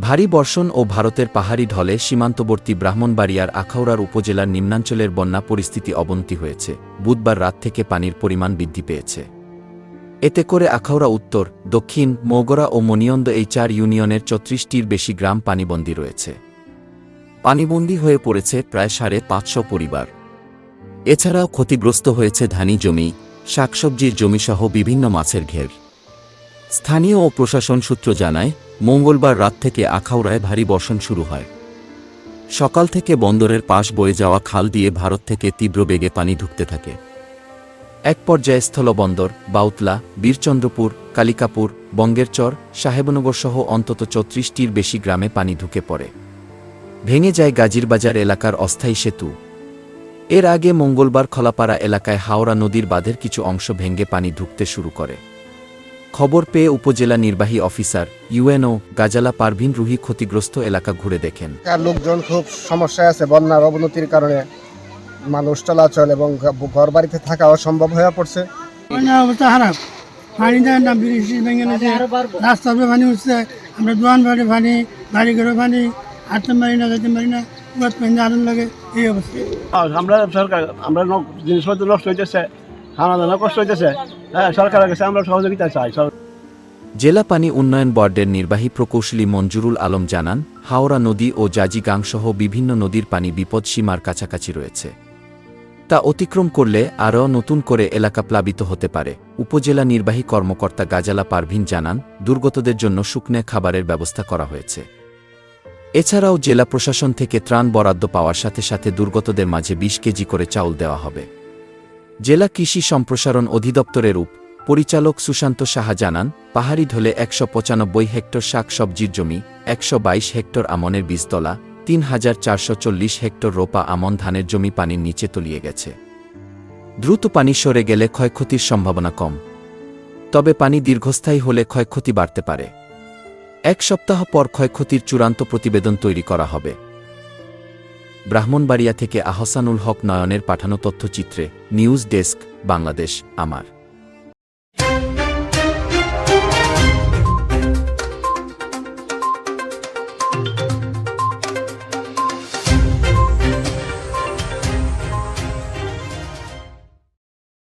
ভারী বর্ষণ ও ভারতের পাহাড়ি ঢলে সীমান্তবর্তী ব্রাহ্মণবাড়িয়ার আখাউড়ার উপজেলার নিম্নাঞ্চলের বন্যা পরিস্থিতি অবনতি হয়েছে। বুধবার রাত থেকে পানির পরিমাণ বৃদ্ধি পেয়েছে। এতে করে আখাউড়া উত্তর, দক্ষিণ, মৌগরা ও মনিয়ন্দ এই চার ইউনিয়নের চত্রিশটির বেশি গ্রাম পানিবন্দী রয়েছে। পানিবন্দী হয়ে পড়েছে প্রায় সাড়ে পাঁচশো পরিবার। এছাড়াও ক্ষতিগ্রস্ত হয়েছে ধানি জমি, শাকসবজির জমিসহ বিভিন্ন মাছের ঘের। স্থানীয় ও প্রশাসন সূত্র জানায় মঙ্গলবার রাত থেকে আখাউড়ায় ভারী বর্ষণ শুরু হয়। সকাল থেকে বন্দরের পাশ বয়ে যাওয়া খাল দিয়ে ভারত থেকে তীব্র বেগে পানি ঢুকতে থাকে। এক পর্যায়ে স্থলবন্দর, বাউতলা, বীরচন্দ্রপুর, কালিকাপুর, বঙ্গেরচর সাহেবনগর সহ অন্তত চৌত্রিশটির বেশি গ্রামে পানি ঢুকে পড়ে। ভেঙে যায় গাজীরবাজার এলাকার অস্থায়ী সেতু। এর আগে মঙ্গলবার খলাপাড়া এলাকায় হাওড়া নদীর বাঁধের কিছু অংশ ভেঙে পানি ঢুকতে শুরু করে। খবর পেয়ে উপজেলা নির্বাহী অফিসার ইউএনও গাজালা পারভিন রুহি ক্ষতিগ্রস্ত এলাকা ঘুরে দেখেন। লোকজন খুব সমস্যায় আছে বন্যার অবনতির কারণে মানুষ চলাচল এবং ঘর বাড়িতে থাকা অসম্ভব হয়ে পড়ছে। অবস্থা খারাপ। পানি দেয় না বৃষ্টি ভেঙে গেছে রাস্তা পানি উঠছে। আমরা দোয়ান বাড়ি পানি বাড়ি ঘরে পানি হাঁটতে পারি না যেতে পারি না। উড়াত পানি আনন্দ লাগে এই অবস্থা। আর আমরা সরকার আমরা জিনিসপত্র নষ্ট হইতেছে। হ্যাঁ জেলা পানি উন্নয়ন বোর্ডের নির্বাহী প্রকৌশলী মঞ্জুরুল আলম জানান, হাওড়া নদী ও জাজিগাং সহ বিভিন্ন নদীর পানি বিপদসীমার কাছাকাছি রয়েছে। তা অতিক্রম করলে আরও নতুন করে এলাকা প্লাবিত হতে পারে, উপজেলা নির্বাহী কর্মকর্তা গাজালা পারভিন জানান, দুর্গতদের জন্য শুকনে খাবারের ব্যবস্থা করা হয়েছে। এছাড়াও জেলা প্রশাসন থেকে ত্রাণ বরাদ্দ পাওয়ার সাথে সাথে দুর্গতদের মাঝে বিশ কেজি করে চাউল দেওয়া হবে। জেলা কৃষি সম্প্রসারণ অধিদপ্তরের উপ পরিচালক সুশান্ত সাহা জানান, পাহাড়ি ঢলে একশো পঁচানব্বই হেক্টর শাক সবজির জমি, একশো বাইশ হেক্টর আমনের বীজতলা, তিন হাজার চারশো চল্লিশ হেক্টর রোপা আমন ধানের জমি পানির নিচে তলিয়ে গেছে। দ্রুত পানি সরে গেলে ক্ষয়ক্ষতির সম্ভাবনা কম। তবে পানি দীর্ঘস্থায়ী হলে ক্ষয়ক্ষতি বাড়তে পারে। এক সপ্তাহ পর ক্ষয়ক্ষতির চূড়ান্ত প্রতিবেদন তৈরি করা হবে। ব্রাহ্মণবাড়িয়া থেকে আহসানুল হক নয়নের পাঠানো তথ্যচিত্রে নিউজ ডেস্ক বাংলাদেশ আমার।